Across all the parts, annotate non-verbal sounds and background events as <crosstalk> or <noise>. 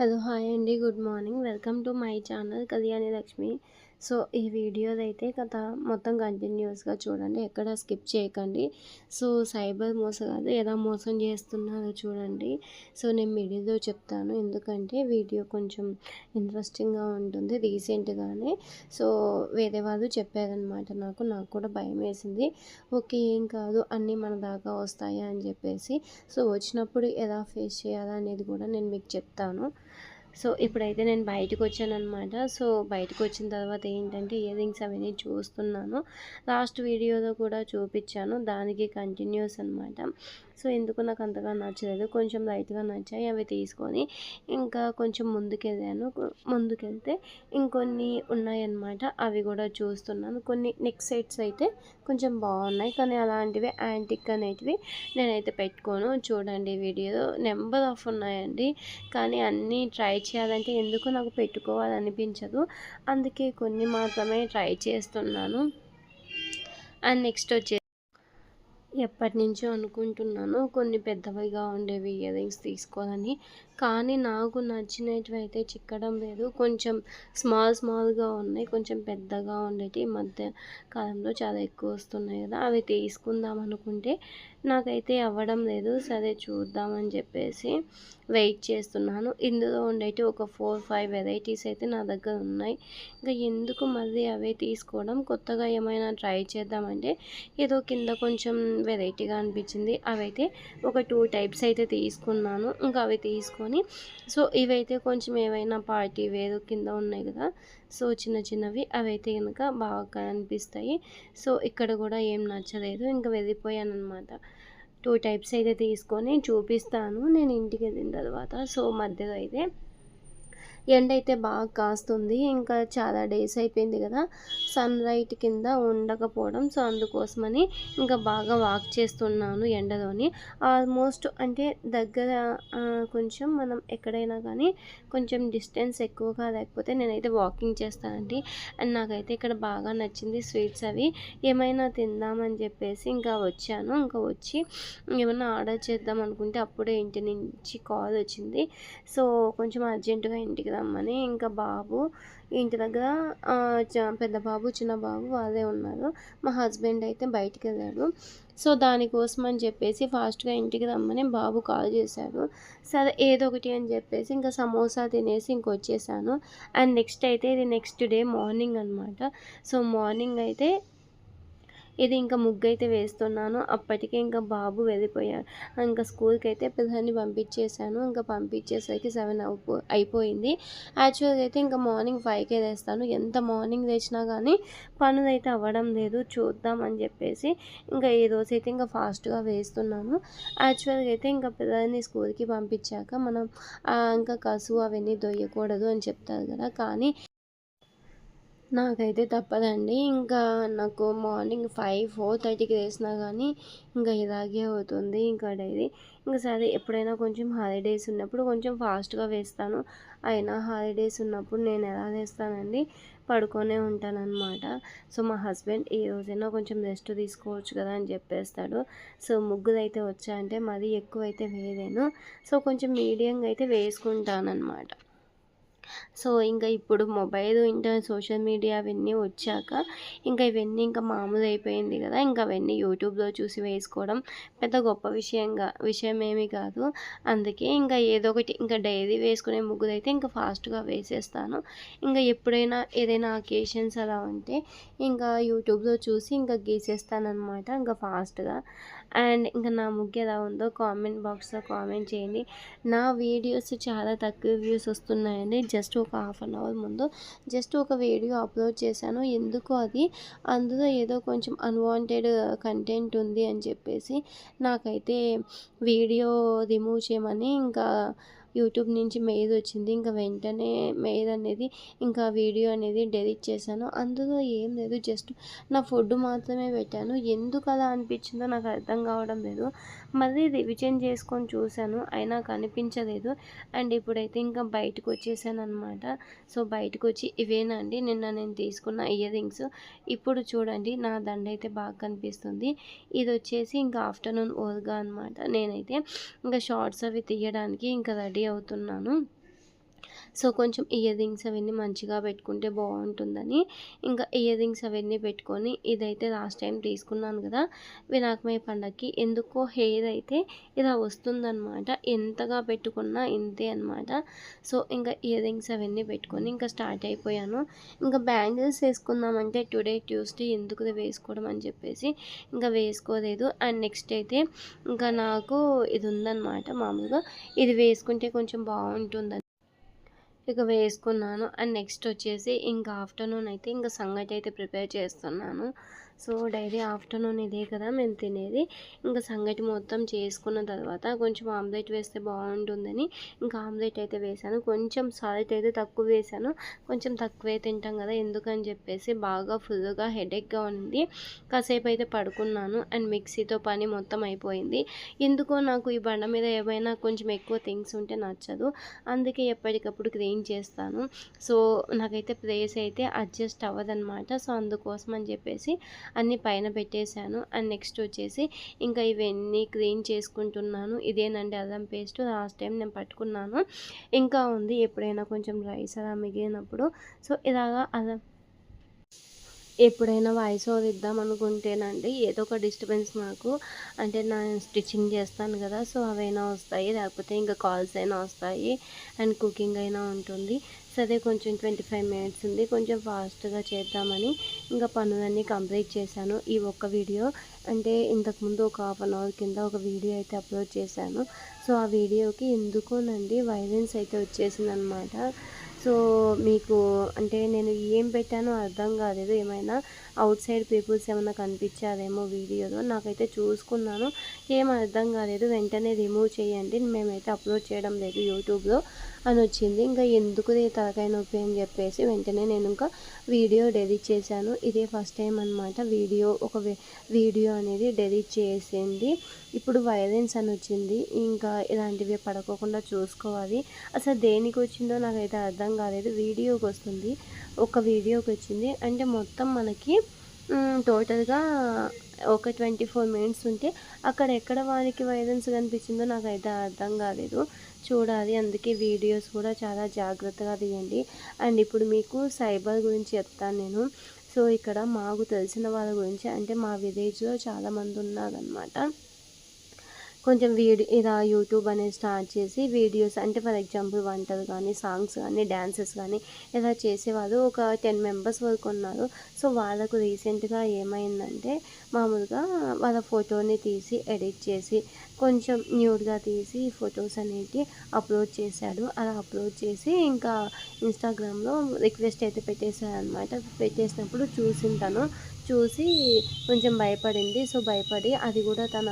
Hello hi అండి. Good morning. Welcome to my channel Kalyani Lakshmi. So ఈ వీడియోది అయితే కథ మొత్తం కంటిన్యూస్గా చూడండి. ఎక్కడ స్కిప్ చేయకండి. సో సైబర్ మోసగాలు ఎలా మోసం చేస్తున్నారో చూడండి. సో నేను మీడియాలో చెప్తాను. ఎందుకంటే వీడియో కొంచెం ఇంట్రెస్టింగ్గా ఉంటుంది రీసెంట్గానే. సో వేరే వాళ్ళు చెప్పారనమాట నాకు. నాకు కూడా భయం వేసింది ఓకే ఏం కాదు అన్నీ మన దాకా వస్తాయా అని చెప్పేసి. సో వచ్చినప్పుడు ఎలా ఫేస్ చేయాలా అనేది కూడా నేను మీకు చెప్తాను. సో ఇప్పుడైతే నేను బయటకు వచ్చాను అనమాట సో బయటకు వచ్చిన తర్వాత ఏంటంటే ఇయర్ రింగ్స్ అవన్నీ చూస్తున్నాను. లాస్ట్ వీడియోలో కూడా చూపించాను. దానికి కంటిన్యూస్ అనమాట. సో ఎందుకు నాకు అంతగా నచ్చలేదు. కొంచెం లైట్గా నచ్చాయి. అవి తీసుకొని ఇంకా కొంచెం ముందుకెళ్ళాను. ముందుకెళ్తే ఇంకొన్ని ఉన్నాయన్నమాట. అవి కూడా చూస్తున్నాను. కొన్ని నెక్ సెట్స్ అయితే కొంచెం బాగున్నాయి. కానీ అలాంటివి యాంటిక్ అనేటివి నేనైతే పెట్టుకోను. చూడండి వీడియో నెంబర్ ఆఫ్ ఉన్నాయండి. కానీ అన్నీ ట్రై చేయాలంటే ఎందుకు నాకు పెట్టుకోవాలనిపించదు. అందుకే కొన్ని మాత్రమే ట్రై చేస్తున్నాను. అండ్ నెక్స్ట్ వచ్చే ఎప్పటి నుంచో అనుకుంటున్నాను. కొన్ని పెద్దవిగా ఉండేవి ఇయర్ రింగ్స్ తీసుకోవాలని. కానీ నాకు నచ్చినవి అయితే చిక్కడం లేదు. కొంచెం స్మాల్ స్మాల్గా ఉన్నాయి కొంచెం పెద్దగా ఉండేవి మధ్య కాలంలో చాలా ఎక్కువ వస్తున్నాయి కదా అవి తీసుకుందాం అనుకుంటే నాకైతే అవ్వడం లేదు. సరే చూద్దామని చెప్పేసి వెయిట్ చేస్తున్నాను. ఇందులో ఉండేవి ఒక ఫోర్ ఫైవ్ వెరైటీస్ అయితే నా దగ్గర ఉన్నాయి. ఇంకా ఎందుకు మళ్ళీ అవే తీసుకోవడం? కొత్తగా ఏమైనా ట్రై చేద్దామంటే ఏదో కింద కొంచెం వెరైటీగా అనిపించింది. అవైతే ఒక టూ టైప్స్ అయితే తీసుకున్నాను. ఇంకా అవి తీసుకొని సో ఇవైతే కొంచెం ఏవైనా పార్టీ వేరు కింద ఉన్నాయి కదా సో చిన్న చిన్నవి అవైతే కనుక బాగా అనిపిస్తాయి. సో ఇక్కడ కూడా ఏం నచ్చలేదు ఇంకా వెళ్ళిపోయాను అనమాట టూ టైప్స్ అయితే తీసుకొని చూపిస్తాను నేను ఇంటికి వెళ్ళిన తర్వాత. సో మధ్యలో అయితే ఎండ అయితే బాగా కాస్తుంది. ఇంకా చాలా డేస్ అయిపోయింది కదా. సన్ రైట్ కింద ఉండకపోవడం సో అందుకోసమని ఇంకా బాగా వాక్ చేస్తున్నాను ఎండలోని. ఆల్మోస్ట్ అంటే దగ్గర కొంచెం మనం ఎక్కడైనా కానీ కొంచెం డిస్టెన్స్ ఎక్కువగా లేకపోతే నేనైతే వాకింగ్ చేస్తానండి. అండ్ నాకైతే ఇక్కడ బాగా నచ్చింది స్వీట్స్ అవి. ఏమైనా తిందామని చెప్పేసి ఇంకా వచ్చాను. ఇంకా వచ్చి ఏమైనా ఆర్డర్ చేద్దాం అనుకుంటే అప్పుడే ఇంటి నుంచి కాల్ వచ్చింది. సో కొంచెం అర్జెంటుగా ఇంటికి రమ్మని ఇంకా బాబు ఇంటి దగ్గర పెద్ద బాబు చిన్న బాబు వాళ్ళే ఉన్నారు. మా హస్బెండ్ అయితే బయటికి వెళ్ళాడు సో దానికోసం అని చెప్పేసి ఫాస్ట్గా ఇంటికి రమ్మని బాబు కాల్ చేశాడు. సరే ఏదో ఒకటి అని చెప్పేసి ఇంకా సమోసా తినేసి ఇంకొచ్చేసాను. అండ్ నెక్స్ట్ అయితే ఇది నెక్స్ట్ డే మార్నింగ్ అనమాట సో మార్నింగ్ అయితే ఇది ఇంకా ముగ్గు అయితే వేస్తున్నాను. అప్పటికే ఇంకా బాబు వెళ్ళిపోయాడు. ఇంకా స్కూల్కి అయితే పిల్లల్ని పంపించేశాను. ఇంకా పంపించేసరికి సెవెన్ అయిపోయింది. యాక్చువల్గా అయితే ఇంకా మార్నింగ్ ఫైవ్కే వేస్తాను ఎంత మార్నింగ్ లేచినా కానీ పనులు అయితే అవ్వడం లేదు. చూద్దాం అని చెప్పేసి ఇంకా ఈ రోజు అయితే ఇంకా ఫాస్ట్గా వేస్తున్నాను. యాక్చువల్గా అయితే ఇంకా పిల్లల్ని స్కూల్కి పంపించాక మనం ఇంకా కసువు అవన్నీ దొయ్యకూడదు అని చెప్తారు కదా. కానీ నాకైతే తప్పదండి. ఇంకా నాకు మార్నింగ్ ఫైవ్ ఫోర్ థర్టీకి వేసినా కానీ ఇంకా ఇలాగే అవుతుంది ఇంకా డైలీ. ఇంకా సరే ఎప్పుడైనా కొంచెం హాలిడేస్ ఉన్నప్పుడు కొంచెం ఫాస్ట్గా వేస్తాను. అయినా హాలిడేస్ ఉన్నప్పుడు నేను ఎలా వేస్తానండి పడుకొనే ఉంటానన్నమాట. సో మా హస్బెండ్ ఈ రోజైనా కొంచెం రెస్ట్ తీసుకోవచ్చు కదా అని చెప్పేస్తాడు. సో ముగ్గులు అయితే వచ్చాయంటే మరీ ఎక్కువ అయితే వేయలేను. సో కొంచెం మీడియంగా అయితే వేసుకుంటానన్నమాట. సో ఇంకా ఇప్పుడు మొబైల్ ఇంటర్ సోషల్ మీడియా అవన్నీ వచ్చాక ఇంకా ఇవన్నీ ఇంకా మామూలు అయిపోయింది కదా. ఇంకా అవన్నీ యూట్యూబ్లో చూసి వేసుకోవడం పెద్ద గొప్ప విషయంగా విషయం ఏమీ కాదు. అందుకే ఇంకా ఏదో ఒకటి ఇంకా డైలీ వేసుకునే ముగ్గురు అయితే ఇంకా ఫాస్ట్గా వేసేస్తాను. ఇంకా ఎప్పుడైనా ఏదైనా అకేషన్స్ అలా ఉంటే ఇంకా యూట్యూబ్లో చూసి ఇంకా గీసేస్తానమాట ఇంకా ఫాస్ట్గా. అండ్ ఇంకా నా ముగ్గు ఎలా ఉందో కామెంట్ బాక్స్లో కామెంట్ చేయండి. నా వీడియోస్ చాలా తక్కువ వ్యూస్ వస్తున్నాయండి. జస్ట్ ఒక హాఫ్ అన్ అవర్ ముందు జస్ట్ ఒక వీడియో అప్లోడ్ చేశాను. ఎందుకు అది? అందులో ఏదో కొంచెం అన్వాంటెడ్ కంటెంట్ ఉంది అని చెప్పేసి నాకైతే వీడియో రిమూవ్ చేయమని ఇంకా యూట్యూబ్ నుంచి మెయిల్ వచ్చింది. ఇంకా వెంటనే మెయిల్ అనేది ఇంకా వీడియో అనేది డెలిట్ చేశాను. అందులో ఏం లేదు. జస్ట్ నా ఫుడ్ మాత్రమే పెట్టాను. ఎందుకు అలా అనిపించిందో నాకు అర్థం కావడం లేదు. మళ్ళీ రివిజన్ చేసుకొని చూశాను. అయినా కనిపించలేదు. అండ్ ఇప్పుడైతే ఇంకా బయటకు వచ్చేసాను అనమాట సో బయటకు వచ్చి ఇవేనండి నిన్న నేను తీసుకున్న ఇయర్ రింగ్స్. ఇప్పుడు చూడండి నా దండ అయితే బాగా కనిపిస్తుంది. ఇది వచ్చేసి ఇంకా ఆఫ్టర్నూన్ ఓర్గా అనమాట నేనైతే ఇంకా షార్ట్స్ అవి తీయడానికి ఇంకా రెడీ అవుతున్నాను. సో కొంచెం ఇయర్ రింగ్స్ అవన్నీ మంచిగా పెట్టుకుంటే బాగుంటుందని. ఇంకా ఇయర్ రింగ్స్ అవన్నీ పెట్టుకొని ఇదైతే లాస్ట్ టైం తీసుకున్నాను కదా వినాయకమయ్య పండగకి ఎందుకో హెయిర్ అయితే ఇలా వస్తుందన్నమాట. ఎంతగా పెట్టుకున్నా ఇంతే అనమాట సో ఇంకా ఇయర్ రింగ్స్ అవన్నీ పెట్టుకొని ఇంకా స్టార్ట్ అయిపోయాను. ఇంకా బ్యాంగిల్స్ వేసుకుందామంటే టుడే ట్యూస్డే ఎందుకు వేసుకోవడం అని చెప్పేసి ఇంకా వేసుకోలేదు. అండ్ నెక్స్ట్ అయితే ఇంకా నాకు ఇది ఉందన్నమాట మామూలుగా. ఇది వేసుకుంటే కొంచెం బాగుంటుందని ఇక వేసుకున్నాను. అండ్ నెక్స్ట్ వచ్చేసి ఇంకా ఆఫ్టర్నూన్ అయితే ఇంకా సంగటి అయితే ప్రిపేర్ చేస్తున్నాను. సో డైలీ ఆఫ్టర్నూన్ ఇదే కదా మేము తినేది. ఇంకా సంగటి మొత్తం చేసుకున్న తర్వాత కొంచెం ఆమ్లెట్ వేస్తే బాగుంటుందని ఇంకా ఆమ్లెట్ అయితే వేసాను. కొంచెం సాల్ట్ అయితే తక్కువ వేసాను. కొంచెం తక్కువే తింటాం కదా ఎందుకని చెప్పేసి బాగా ఫుల్గా హెడేక్గా ఉంది. కాసేపు అయితే పడుకున్నాను అండ్ మిక్సీతో పని మొత్తం అయిపోయింది. ఎందుకో నాకు ఈ బండ మీద ఏమైనా కొంచెం ఎక్కువ థింగ్స్ ఉంటే నచ్చదు. అందుకే ఎప్పటికప్పుడు క్లీన్ చేస్తాను. సో నాకైతే ప్లేస్ అయితే అడ్జస్ట్ అవ్వదనమాట. సో అందుకోసం అని చెప్పేసి అన్నీ పైన పెట్టేశాను. అండ్ నెక్స్ట్ వచ్చేసి ఇంకా ఇవన్నీ క్లీన్ చేసుకుంటున్నాను. ఇదేనండి అల్లం పేస్ట్. లాస్ట్ టైం నేను పట్టుకున్నాను. ఇంకా ఉంది ఎప్పుడైనా కొంచెం రైస్ అలా మిగిలినప్పుడు. సో ఇలాగా అల్లం ఎప్పుడైనా వాయిస్ ఓవర్ ఇద్దాం అనుకుంటేనండి ఏదో ఒక డిస్టర్బెన్స్ నాకు. అంటే నా స్టిచ్చింగ్ చేస్తాను కదా సో అవైనా వస్తాయి. లేకపోతే ఇంకా కాల్స్ అయినా వస్తాయి. అండ్ కుకింగ్ అయినా ఉంటుంది. సరే కొంచెం ట్వంటీ ఫైవ్ మినిట్స్ ఉంది. కొంచెం ఫాస్ట్గా చేద్దామని ఇంకా పనులన్నీ కంప్లీట్ చేశాను. ఈ ఒక్క వీడియో అంటే ఇంతకుముందు ఒక హాఫ్ అన్ అవర్ కింద ఒక వీడియో అయితే అప్లోడ్ చేశాను. సో ఆ వీడియోకి ఎందుకోనండి వైలెన్స్ అయితే వచ్చేసింది అనమాట సో మీకు అంటే నేను ఏం పెట్టానో అర్థం కాలేదు. ఏమైనా అవుట్ సైడ్ పీపుల్స్ ఏమైనా కనిపించారేమో వీడియోలో నాకైతే చూసుకున్నాను. ఏం అర్థం కాలేదు. వెంటనే రిమూవ్ చేయండి. మేమైతే అప్లోడ్ చేయడం లేదు యూట్యూబ్లో అని వచ్చింది. ఇంకా ఎందుకు తలకాయ నొప్పి అని చెప్పేసి వెంటనే నేను ఇంకా వీడియో డెలిట్ చేశాను. ఇదే ఫస్ట్ టైం అనమాట వీడియో ఒక వీడియో అనేది డెలిట్ చేసింది ఇప్పుడు వైలెన్స్ అని వచ్చింది. ఇంకా ఇలాంటివి పడుకోకుండా చూసుకోవాలి. అసలు దేనికి వచ్చిందో నాకైతే అర్థం కాలేదు. వీడియోకి వస్తుంది. ఒక వీడియోకి వచ్చింది. అంటే మొత్తం మనకి టోటల్గా ఒక ట్వంటీ ఫోర్ మినిట్స్ ఉంటే అక్కడ ఎక్కడ వారికి వైలెన్స్ కనిపించిందో నాకైతే అర్థం కాలేదు. చూడాలి అందుకే వీడియోస్ కూడా చాలా జాగ్రత్తగా తీయండి. అండ్ ఇప్పుడు మీకు సైబర్ గురించి చెప్తాను నేను. సో ఇక్కడ మాకు తెలిసిన వాళ్ళ గురించి అంటే మా విలేజ్లో చాలామంది ఉన్నారనమాట కొంచెం వీడియో ఇలా యూట్యూబ్ అనేది స్టార్ట్ చేసి వీడియోస్ అంటే ఫర్ ఎగ్జాంపుల్ వంటలు కానీ సాంగ్స్ కానీ డ్యాన్సెస్ కానీ ఇలా చేసేవాళ్ళు. ఒక టెన్ మెంబర్స్ వరకు ఉన్నారు. సో వాళ్ళకు రీసెంట్గా ఏమైందంటే మామూలుగా వాళ్ళ ఫోటోని తీసి ఎడిట్ చేసి కొంచెం న్యూడ్గా తీసి ఫొటోస్ అనేవి అప్లోడ్ చేశాడు. అలా అప్లోడ్ చేసి ఇంకా ఇన్స్టాగ్రామ్లో రిక్వెస్ట్ అయితే పెట్టేశారనమాట పెట్టేసినప్పుడు పెట్టేసినప్పుడు చూసింటాను. చూసి కొంచెం భయపడింది. సో భయపడి అది కూడా తన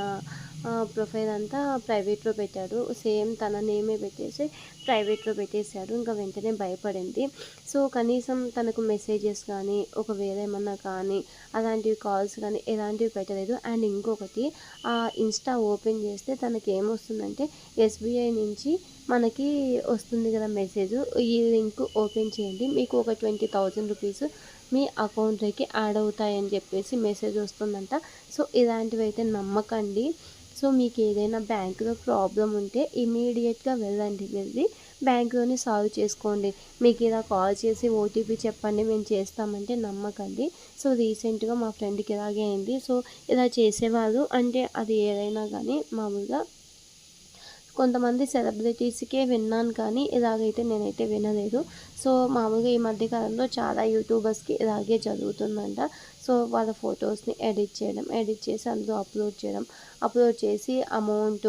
ప్రొఫైల్ అంతా ప్రైవేట్లో పెట్టాడు. సేమ్ తన నేమే పెట్టేసి ప్రైవేట్లో పెట్టేశాడు. ఇంకా వెంటనే భయపడింది. సో కనీసం తనకు మెసేజెస్ కానీ ఒక వేరేమన్నా కానీ అలాంటివి కాల్స్ కానీ ఎలాంటివి పెట్టలేదు. అండ్ ఇంకొకటి ఆ ఇన్స్టా ఓపెన్ చేస్తే తనకి ఏమొస్తుందంటే ఎస్బీఐ నుంచి మనకి వస్తుంది కదా మెసేజ్. ఈ లింక్ ఓపెన్ చేయండి. మీకు ఒక ట్వంటీ థౌజండ్ రూపీస్ మీ అకౌంట్లోకి యాడ్ అవుతాయని చెప్పేసి మెసేజ్ వస్తుందంట. సో ఇలాంటివి అయితే నమ్మకండి. సో మీకు ఏదైనా బ్యాంకులో ప్రాబ్లం ఉంటే ఇమీడియట్గా వెళ్ళండి. వెళ్ళి బ్యాంకులోనే సాల్వ్ చేసుకోండి. మీకు ఇలా కాల్ చేసి ఓటీపీ చెప్పండి మేము చేస్తామంటే నమ్మకండి. సో రీసెంట్గా మా ఫ్రెండ్కి ఇలాగే అయింది. సో ఇలా చేసేవాళ్ళు అంటే అది ఏదైనా కానీ మామూలుగా కొంతమంది సెలబ్రిటీస్కే విన్నాను కానీ ఇలాగైతే నేనైతే వినలేదు. సో మామూలుగా ఈ మధ్యకాలంలో చాలా యూట్యూబర్స్కి ఇలాగే జరుగుతుందంట. సో వాళ్ళ ఫొటోస్ని ఎడిట్ చేయడం ఎడిట్ చేసి అందులో అప్లోడ్ చేయడం అప్లోడ్ చేసి అమౌంట్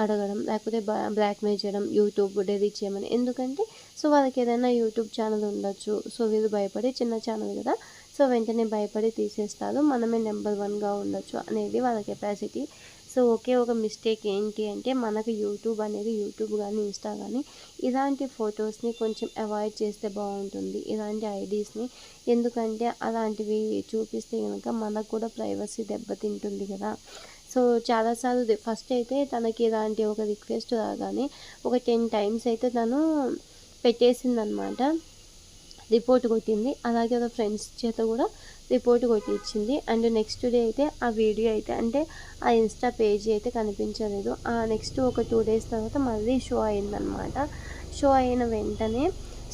అడగడం లేకపోతే బ్లాక్మెయిల్ చేయడం యూట్యూబ్ డెలిట్ చేయమని. ఎందుకంటే సో వాళ్ళకి ఏదైనా యూట్యూబ్ ఛానల్ ఉండొచ్చు. సో వీళ్ళు భయపడి చిన్న ఛానల్ కదా. సో వెంటనే భయపడి తీసేస్తారు. మనమే నెంబర్ వన్గా ఉండొచ్చు అనేది వాళ్ళ కెపాసిటీ. సో ఒకే ఒక మిస్టేక్ ఏంటి అంటే మనకు యూట్యూబ్ అనేది యూట్యూబ్ కానీ ఇన్స్టా కానీ ఇలాంటి ఫొటోస్ని కొంచెం అవాయిడ్ చేస్తే బాగుంటుంది. ఇలాంటి ఐడీస్ని ఎందుకంటే అలాంటివి చూపిస్తే కనుక మనకు కూడా ప్రైవసీ దెబ్బతింటుంది కదా. సో చాలాసార్లు ఫస్ట్ అయితే తనకి ఇలాంటి ఒక రిక్వెస్ట్ రాగానే ఒక టెన్ టైమ్స్ అయితే తను పెట్టేసిందనమాట. రిపోర్ట్ కొట్టింది. అలాగే ఒక ఫ్రెండ్స్ చేత కూడా రిపోర్ట్ కొట్టించింది. అండ్ నెక్స్ట్ డే అయితే ఆ వీడియో అయితే అంటే ఆ ఇన్స్టా పేజీ అయితే కనిపించలేదు. ఆ నెక్స్ట్ ఒక టూ డేస్ తర్వాత మళ్ళీ షో అయిందనమాట షో అయిన వెంటనే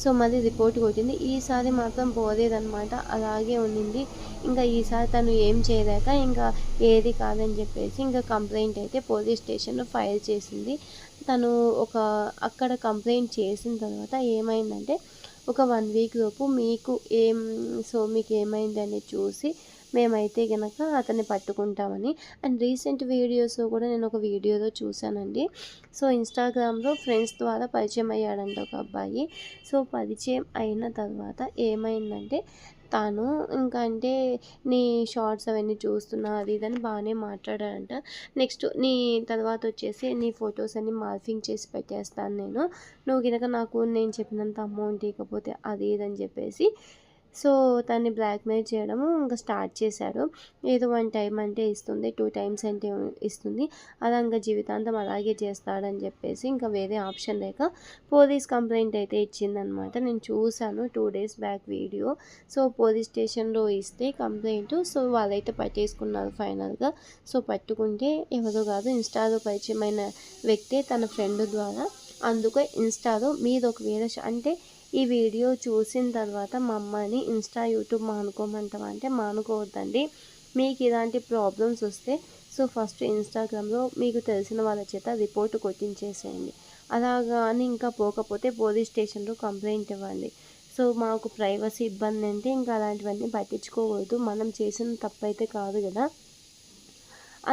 సో మళ్ళీ రిపోర్ట్ కొట్టింది. ఈసారి మాత్రం పోలేదనమాట అలాగే ఉండింది. ఇంకా ఈసారి తను ఏం చేయలేక ఇంకా ఏది కాదని చెప్పేసి ఇంకా కంప్లైంట్ అయితే పోలీస్ స్టేషన్లో ఫైల్ చేసింది. తను ఒక అక్కడ కంప్లైంట్ చేసిన తర్వాత ఏమైందంటే ఒక వన్ వీక్ లోపు మీకు ఏం సో మీకు ఏమైందని చూసి మేమైతే కనుక అతన్ని పట్టుకుంటామని. అండ్ రీసెంట్ వీడియోస్లో కూడా నేను ఒక వీడియోలో చూశానండి. సో ఇన్స్టాగ్రామ్లో ఫ్రెండ్స్ ద్వారా పరిచయం అయ్యాడంట ఒక అబ్బాయి. సో పరిచయం అయిన తర్వాత ఏమైందంటే తాను ఇంకా అంటే నీ షార్ట్స్ అవన్నీ చూస్తున్నా అది ఇదని బాగానే మాట్లాడారంట నెక్స్ట్ నీ తర్వాత వచ్చేసి నీ ఫొటోస్ అన్ని మార్ఫింగ్ చేసి పెట్టేస్తాను నేను. నువ్వు కనుక నాకు నేను చెప్పినంత అమౌంట్ ఇవ్వకపోతే అది ఇదని చెప్పేసి సో తన్ని బ్లాక్మెయిల్ చేయడం ఇంకా స్టార్ట్ చేశారు ఏదో వన్ టైం అంటే ఇస్తుంది టూ టైమ్స్ అంటే ఇస్తుంది. అలా ఇంకా జీవితాంతం అలాగే చేస్తాడని చెప్పేసి ఇంకా వేరే ఆప్షన్ లేక పోలీస్ కంప్లైంట్ అయితే ఇచ్చిందనమాట. నేను చూశాను two days back video. So police స్టేషన్లో ఇస్తే కంప్లైంట్. సో వాళ్ళైతే పట్టేసుకున్నారు ఫైనల్గా. సో పట్టుకుంటే ఎవరో కాదు ఇన్స్టాలో పరిచయమైన వ్యక్తే తన ఫ్రెండ్ ద్వారా అందుకే ఇన్స్టాలో మీద ఒక వేరే అంటే ఈ వీడియో చూసిన తర్వాత మా అమ్మని ఇన్స్టా యూట్యూబ్ మానుకోమంటామంటే మానుకోవద్దండి. మీకు ఇలాంటి ప్రాబ్లమ్స్ వస్తే సో ఫస్ట్ ఇన్స్టాగ్రామ్లో మీకు తెలిసిన వాళ్ళ చేత రిపోర్ట్ కొట్టించేసేయండి. అలాగా అని ఇంకా పోకపోతే పోలీస్ స్టేషన్లో కంప్లైంట్ ఇవ్వండి. సో మాకు ప్రైవసీ ఇబ్బంది అంటే ఇంకా అలాంటివన్నీ పట్టించుకోకూడదు మనం చేసిన తప్పైతే కాదు కదా.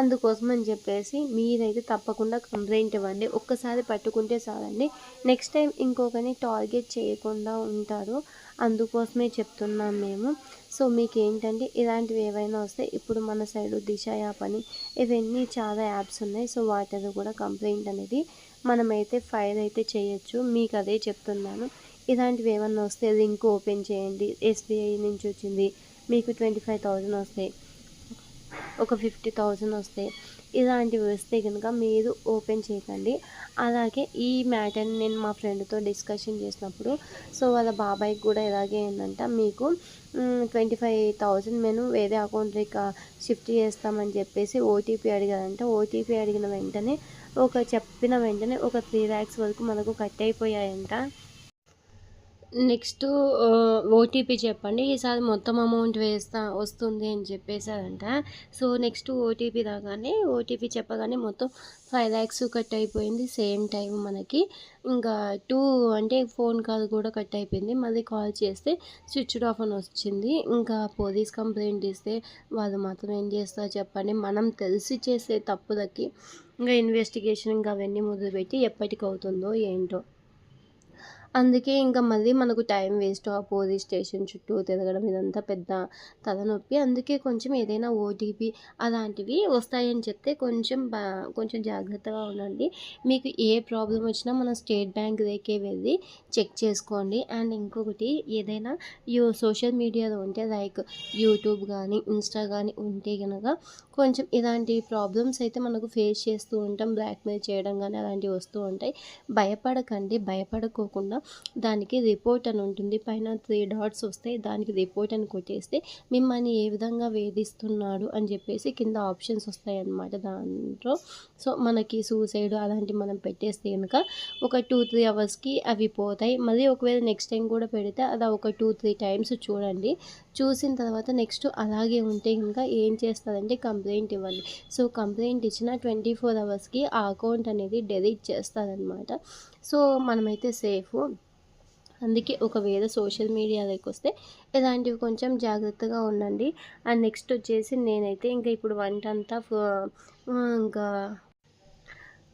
అందుకోసం అని చెప్పేసి మీరైతే తప్పకుండా కంప్లైంట్ ఇవ్వండి. ఒక్కసారి పట్టుకుంటే చాలండి. నెక్స్ట్ టైం ఇంకొకరిని టార్గెట్ చేయకుండా ఉంటారు. అందుకోసమే చెప్తున్నాం మేము. సో మీకు ఏంటంటే ఇలాంటివి ఏవైనా వస్తే ఇప్పుడు మన సైడు దిశ యాప్ అని ఇవన్నీ చాలా యాప్స్ ఉన్నాయి. సో వాటిది కూడా కంప్లైంట్ అనేది మనమైతే ఫైల్ అయితే చేయొచ్చు. మీకు అదే చెప్తున్నాను. ఇలాంటివి ఏమన్నా వస్తే లింక్ ఓపెన్ చేయండి. ఎస్బీఐ నుంచి వచ్చింది. మీకు ట్వంటీ ఫైవ్ థౌజండ్ వస్తాయి ఒక ఫిఫ్టీ థౌజండ్ వస్తాయి. ఇలాంటివి వస్తే కనుక మీరు ఓపెన్ చేయకండి. అలాగే ఈ మ్యాటర్ని నేను మా ఫ్రెండ్తో డిస్కషన్ చేసినప్పుడు సో వాళ్ళ బాబాయ్కి కూడా ఇలాగే ఏంటంట మీకు ట్వంటీ ఫైవ్ థౌజండ్ మేము వేరే అకౌంట్కి షిఫ్ట్ చేస్తామని చెప్పేసి ఓటీపీ అడిగారంట. ఓటీపీ అడిగిన వెంటనే ఒక చెప్పిన వెంటనే ఒక త్రీ ల్యాక్స్ వరకు మనకు కట్ అయిపోయాయంట. నెక్స్ట్ ఓటీపీ చెప్పండి. ఈసారి మొత్తం అమౌంట్ వేస్తా వస్తుంది అని చెప్పేశారంట. సో నెక్స్ట్ ఓటీపీ రాగానే ఓటీపీ చెప్పగానే మొత్తం ఫైవ్ ల్యాక్స్ కట్ అయిపోయింది సేమ్ టైం మనకి. ఇంకా టూ అంటే ఫోన్ కాల్ కూడా కట్ అయిపోయింది. మళ్ళీ కాల్ చేస్తే స్విచ్డ్ ఆఫ్ అని వచ్చింది. ఇంకా పోలీస్ కంప్లైంట్ ఇస్తే వాళ్ళు మాత్రం ఏం చేస్తారు చెప్పండి. మనం తెలిసి చేసే తప్పులకి ఇంకా ఇన్వెస్టిగేషన్ ఇంకా అవన్నీ మొదలుపెట్టి ఎప్పటికవుతుందో ఏంటో. అందుకే ఇంకా మళ్ళీ మనకు టైం వేస్ట్ ఆ పోలీస్ స్టేషన్ చుట్టూ తిరగడం ఇదంతా పెద్ద తలనొప్పి. అందుకే కొంచెం ఏదైనా ఓటీపీ అలాంటివి వస్తాయని చెప్తే కొంచెం బా కొంచెం జాగ్రత్తగా ఉండండి. మీకు ఏ ప్రాబ్లం వచ్చినా మన స్టేట్ బ్యాంక్ దగ్గరికి వెళ్ళి చెక్ చేసుకోండి. అండ్ ఇంకొకటి ఏదైనా యూ సోషల్ మీడియాలో ఉంటే లైక్ యూట్యూబ్ కానీ ఇన్స్టా కానీ ఉంటే కనుక కొంచెం ఇలాంటి ప్రాబ్లమ్స్ అయితే మనకు ఫేస్ చేస్తూ ఉంటాం. బ్లాక్మెయిల్ చేయడం కానీ అలాంటివి వస్తూ ఉంటాయి. భయపడకండి. భయపడకోకుండా దానికి రిపోర్ట్ అని ఉంటుంది. పైన త్రీ డాట్స్ వస్తాయి. దానికి రిపోర్ట్ అని కొట్టేస్తే మిమ్మల్ని ఏ విధంగా వేధిస్తున్నాడు అని చెప్పేసి కింద ఆప్షన్స్ వస్తాయి అన్నమాట దాంట్లో. సో మనకి సూసైడ్ అలాంటివి మనం పెట్టేస్తే కనుక ఒక టూ త్రీ అవర్స్కి అవి పోతాయి. మళ్ళీ ఒకవేళ నెక్స్ట్ టైం కూడా పెడితే అది ఒక టూ త్రీ టైమ్స్ చూడండి. చూసిన తర్వాత నెక్స్ట్ అలాగే ఉంటే కనుక ఏం చేస్తారంటే కంప్లైంట్ ఇవ్వండి. సో కంప్లైంట్ ఇచ్చిన ట్వంటీ ఫోర్ అవర్స్కి ఆ అకౌంట్ అనేది డెలీట్ చేస్తారనమాట సో మనమైతే సేఫ్. అందుకే ఒకవేళ సోషల్ మీడియాలోకి వస్తే ఇలాంటివి కొంచెం జాగ్రత్తగా ఉండండి. అండ్ నెక్స్ట్ వచ్చేసి నేనైతే ఇంకా ఇప్పుడు వంట అంతా ఇంకా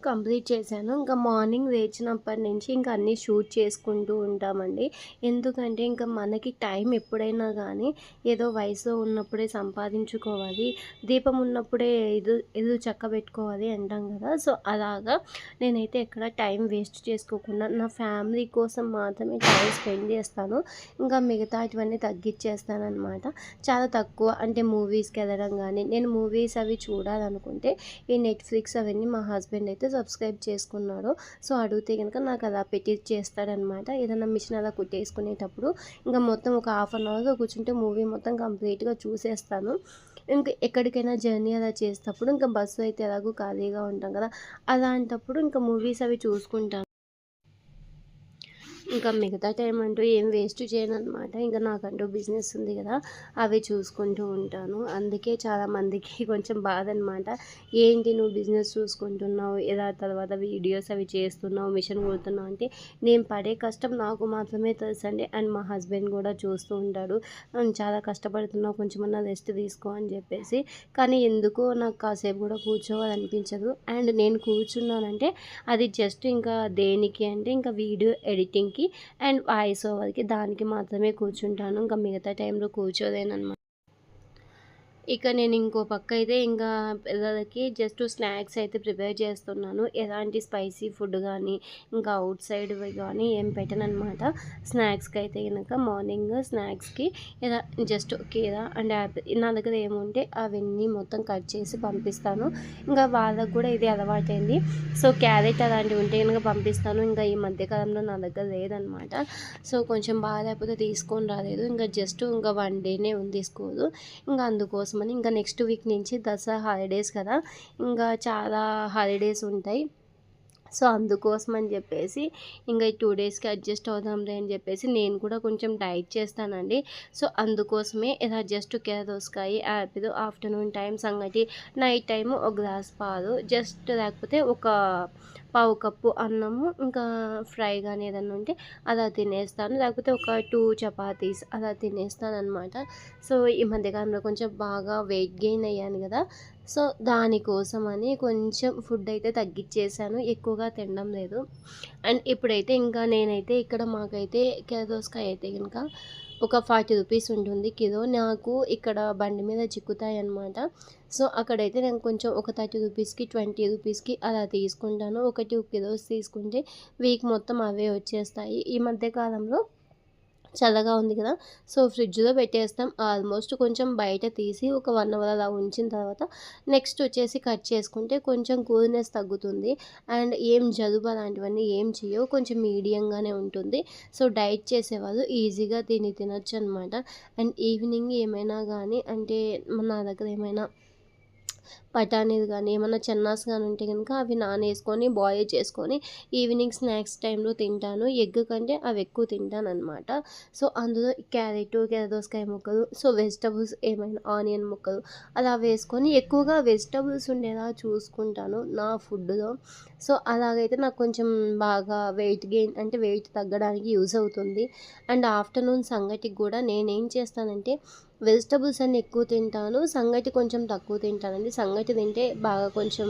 కంప్లీట్ చేశాను. ఇంకా మార్నింగ్ లేచినప్పటి నుంచి ఇంకా అన్నీ షూట్ చేసుకుంటూ ఉంటామండి. ఎందుకంటే ఇంకా మనకి టైం ఎప్పుడైనా కానీ ఏదో వయసులో ఉన్నప్పుడే సంపాదించుకోవాలి. దీపం ఉన్నప్పుడే ఇది ఇది చక్కబెట్టుకోవాలి అంటాం కదా. సో అలాగా నేనైతే ఎక్కడ టైం వేస్ట్ చేసుకోకుండా నా ఫ్యామిలీ కోసం మాత్రమే టైం స్పెండ్ చేస్తాను. ఇంకా మిగతాటివన్నీ తగ్గించేస్తాను అనమాట చాలా తక్కువ అంటే మూవీస్కి వెళ్ళడం కానీ నేను మూవీస్ అవి చూడాలనుకుంటే ఈ నెట్ఫ్లిక్స్ అవన్నీ మా హస్బెండ్ అయితే సబ్స్క్రైబ్ చేసుకున్నాడో. సో అడిగితే కనుక నాకు అలా పెట్టి చేస్తాడనమాట. ఏదైనా మిషన్ అలా కుట్టేసుకునేటప్పుడు ఇంకా మొత్తం ఒక హాఫ్ అన్ అవర్లో కూర్చుంటే మూవీ మొత్తం కంప్లీట్గా చూసేస్తాను. ఇంకా ఎక్కడికైనా జర్నీ అలా చేసేటప్పుడు ఇంకా బస్సు అయితే ఎలాగో ఖాళీగా ఉంటాం కదా. అలాంటప్పుడు ఇంకా మూవీస్ అవి చూసుకుంటాను. ఇంకా మిగతా టైం అంటూ ఏం వేస్ట్ చేయను అనమాట ఇంకా నాకంటూ బిజినెస్ ఉంది కదా అవి చూసుకుంటూ ఉంటాను. అందుకే చాలామందికి <laughs> కొంచెం బాధ అనమాట ఏంటి నువ్వు బిజినెస్ చూసుకుంటున్నావు ఇలా తర్వాత వీడియోస్ అవి చేస్తున్నావు మిషన్ కొడుతున్నావు అంటే నేను పడే కష్టం నాకు మాత్రమే తెలుసు అండి అండ్ మా హస్బెండ్ కూడా చూస్తూ ఉంటాడు. చాలా కష్టపడుతున్నావు కొంచెం అన్న రెస్ట్ తీసుకో అని చెప్పేసి. కానీ ఎందుకో నాకు కాసేపు కూడా కూర్చోవాలనిపించదు. అండ్ నేను కూర్చున్నానంటే అది జస్ట్ ఇంకా దేనికి అంటే ఇంకా వీడియో ఎడిటింగ్కి అండ్ వాయిస్ ఓవర్కి దానికి మాత్రమే కూర్చుంటాను. ఇంకా మిగతా టైంలో కూర్చోలేనమాట ఇక నేను ఇంకో పక్క అయితే ఇంకా పిల్లలకి జస్ట్ స్నాక్స్ అయితే ప్రిపేర్ చేస్తున్నాను. ఎలాంటి స్పైసీ ఫుడ్ కానీ ఇంకా అవుట్ సైడ్ కానీ ఏం పెట్టను అనమాట స్నాక్స్కి అయితే కనుక మార్నింగ్ స్నాక్స్కి ఇలా జస్ట్ కీరా అండ్ యాపిల్. నా దగ్గర ఏముంటే అవన్నీ మొత్తం కట్ చేసి పంపిస్తాను. ఇంకా వాళ్ళకు కూడా ఇది అలవాటైంది. సో క్యారెట్ అలాంటివి ఉంటే కనుక పంపిస్తాను. ఇంకా ఈ మధ్యకాలంలో నా దగ్గర లేదనమాట సో కొంచెం బాగా లేకపోతే తీసుకొని రాలేదు. ఇంకా జస్ట్ ఇంకా వన్ డేనే ఉంది స్కూల్ ఇంకా అందుకోసం అందుకోసమని ఇంకా నెక్స్ట్ వీక్ నుంచి దసరా హాలిడేస్ కదా ఇంకా చాలా హాలిడేస్ ఉంటాయి. సో అందుకోసం అని చెప్పేసి ఇంకా ఈ టూ డేస్కి అడ్జస్ట్ అవుదాంలే అని చెప్పేసి నేను కూడా కొంచెం డైట్ చేస్తానండి. సో అందుకోసమే ఇలా జస్ట్ దోసకాయ యాపిల్ ఆఫ్టర్నూన్ టైం సంగటి నైట్ టైము ఒక గ్లాస్ పాలు జస్ట్ లేకపోతే ఒక పావు కప్పు అన్నము ఇంకా ఫ్రై కానీ ఏదన్నా ఉంటే అలా తినేస్తాను. లేకపోతే ఒక టూ చపాతీస్ అలా తినేస్తాను అనమాట సో ఈ మధ్యకాలంలో కొంచెం బాగా వెయిట్ గెయిన్ అయ్యాను కదా. సో దానికోసమని కొంచెం ఫుడ్ అయితే తగ్గించేసాను ఎక్కువగా తినడం లేదు. అండ్ ఇప్పుడైతే ఇంకా నేనైతే ఇక్కడ మాకైతే కేదోస్కాయ అయితే కనుక ఒక ఫార్టీ రూపీస్ ఉంటుంది. కిలో నాకు ఇక్కడ బండి మీద చిక్కుతాయి అనమాట సో అక్కడైతే నేను కొంచెం ఒక థర్టీ రూపీస్కి ట్వంటీ రూపీస్కి అలా తీసుకుంటాను. ఒక టూ కిలోస్ తీసుకుంటే వీక్ మొత్తం అవే వచ్చేస్తాయి. ఈ మధ్యకాలంలో చల్లగా ఉంది కదా. సో ఫ్రిడ్జ్లో పెట్టేస్తాం. ఆల్మోస్ట్ కొంచెం బయట తీసి ఒక వన్ అవర్ అలా ఉంచిన తర్వాత నెక్స్ట్ వచ్చేసి కట్ చేసుకుంటే కొంచెం కూల్నెస్ తగ్గుతుంది. అండ్ ఏం జలుబు అలాంటివన్నీ ఏం చేయవు. కొంచెం మీడియంగానే ఉంటుంది. సో డైట్ చేసేవాళ్ళు ఈజీగా తిని తినొచ్చు అనమాట అండ్ ఈవినింగ్ ఏమైనా కానీ అంటే నా దగ్గర ఏమైనా బఠానీలు కానీ ఏమైనా చెన్నాస్ కానీ ఉంటే కనుక అవి నానేసుకొని బాయిల్ చేసుకొని ఈవినింగ్ స్నాక్స్ టైంలో తింటాను. ఎగ్ కంటే అవి ఎక్కువ తింటాను అనమాట సో అందులో క్యారెట్ దోసకాయ ముక్కలు సో వెజిటబుల్స్ ఏమైనా ఆనియన్ ముక్కలు అలా వేసుకొని ఎక్కువగా వెజిటబుల్స్ ఉండేలా చూసుకుంటాను నా ఫుడ్లో. సో అలాగైతే నాకు కొంచెం బాగా వెయిట్ గెయిన్ అంటే వెయిట్ తగ్గడానికి యూజ్ అవుతుంది. అండ్ ఆఫ్టర్నూన్ సంగటికి కూడా నేనేం చేస్తానంటే వెజిటబుల్స్ అన్నీ ఎక్కువ తింటాను సంగటి కొంచెం తక్కువ తింటానండి. సంగటి తింటే బాగా కొంచెం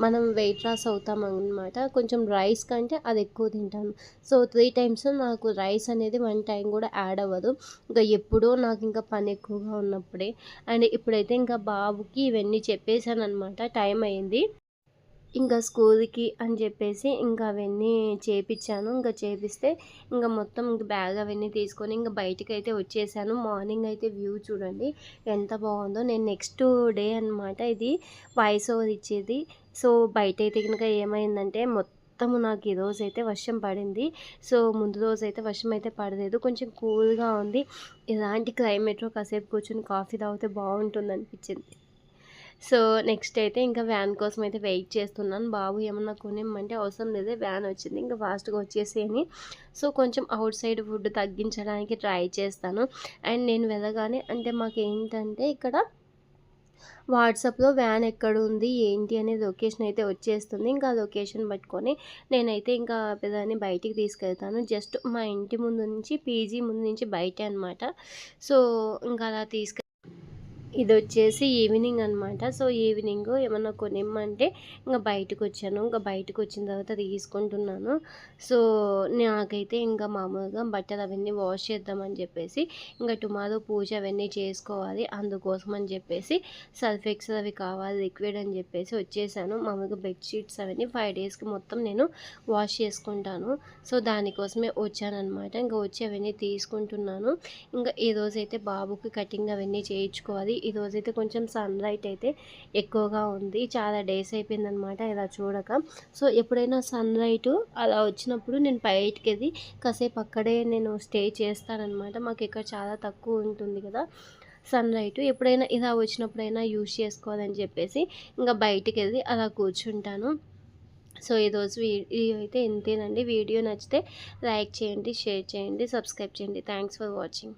మనం వెయిట్ లాస్ అవుతాం అనమాట కొంచెం రైస్ కంటే అది ఎక్కువ తింటాను. సో త్రీ టైమ్స్ నాకు రైస్ అనేది వన్ టైం కూడా యాడ్ అవ్వదు. ఇంకా ఎప్పుడో నాకు ఇంకా పని ఎక్కువగా ఉన్నప్పుడే. అండ్ ఇప్పుడైతే ఇంకా బాబుకి ఇవన్నీ చెప్పేశాను అనమాట టైం అయింది. ఇంకా స్కూల్కి అని చెప్పేసి ఇంకా అవన్నీ చేపించాను ఇంకా చేపిస్తే ఇంకా మొత్తం ఇంకా బ్యాగ్ అవన్నీ తీసుకొని ఇంకా బయటకు అయితే వచ్చేసాను. మార్నింగ్ అయితే వ్యూ చూడండి ఎంత బాగుందో. నేను నెక్స్ట్ డే అనమాట ఇది వాయిస్ ఓవర్ ఇచ్చేది. సో బయట అయితే కనుక ఏమైందంటే మొత్తము నాకు ఈరోజు అయితే వర్షం పడింది. సో ముందు రోజు అయితే వర్షం అయితే పడలేదు. కొంచెం కూల్గా ఉంది. ఇలాంటి క్లైమేట్లో కాసేపు కూర్చొని కాఫీ తాగితే బాగుంటుంది అనిపించింది సో నెక్స్ట్ అయితే ఇంకా వ్యాన్ కోసం అయితే వెయిట్ చేస్తున్నాను. బాబు ఏమన్నా కొనిమ్మంటే అవసరం లేదే వ్యాన్ వచ్చింది ఇంకా ఫాస్ట్గా వచ్చేసి అని సో కొంచెం అవుట్ సైడ్ ఫుడ్ తగ్గించడానికి ట్రై చేస్తాను. అండ్ నేను వెళ్ళగానే అంటే మాకు ఏంటంటే ఇక్కడ వాట్సాప్లో వ్యాన్ ఎక్కడ ఉంది ఏంటి అనే లొకేషన్ అయితే వచ్చేస్తుంది. ఇంకా లొకేషన్ పట్టుకొని నేనైతే ఇంకా పెదాన్ని బయటికి తీసుకెళ్తాను. జస్ట్ మా ఇంటి ముందు నుంచి పీజీ ముందు నుంచి బయట అనమాట సో ఇంకా అలా తీసుకెళ్ ఇది వచ్చేసి ఈవినింగ్ అనమాట సో ఈవినింగ్ ఏమన్నా కొనిమ్మంటే ఇంకా బయటకు వచ్చాను ఇంకా బయటకు వచ్చిన తర్వాత తీసుకుంటున్నాను. సో నాకైతే ఇంకా మామూలుగా బట్టలు అవన్నీ వాష్ చేద్దామని చెప్పేసి ఇంకా టుమారో పూజ అవన్నీ చేసుకోవాలి అందుకోసం అని చెప్పేసి సల్ఫెక్స్ అవి కావాలి లిక్విడ్ అని చెప్పేసి వచ్చేసాను. మామూలుగా బెడ్షీట్స్ అవన్నీ ఫైవ్ డేస్కి మొత్తం నేను వాష్ చేసుకుంటాను. సో దానికోసమే వచ్చానమాట ఇంకా వచ్చి అవన్నీ తీసుకుంటున్నాను. ఇంకా ఈరోజైతే బాబుకి కటింగ్ అవన్నీ చేయించుకోవాలి. ఈరోజైతే కొంచెం సన్ లైట్ అయితే ఎక్కువగా ఉంది. చాలా డేస్ అయిపోయిందనమాట ఇలా చూడక. సో ఎప్పుడైనా సన్ లైట్ అలా వచ్చినప్పుడు నేను బయటికి వెళ్ళి కాసేపు అక్కడే నేను స్టే చేస్తానన్నమాట. మాకు ఇక్కడ చాలా తక్కువ ఉంటుంది కదా సన్ రైట్ ఎప్పుడైనా ఇలా వచ్చినప్పుడైనా యూజ్ చేసుకోవాలని చెప్పేసి ఇంకా బయటికి వెళ్ళి అలా కూర్చుంటాను. సో ఈరోజు వీడియో అయితే ఇంతేనండి. వీడియో నచ్చితే లైక్ చేయండి షేర్ చేయండి సబ్స్క్రైబ్ చేయండి. Thanks for watching.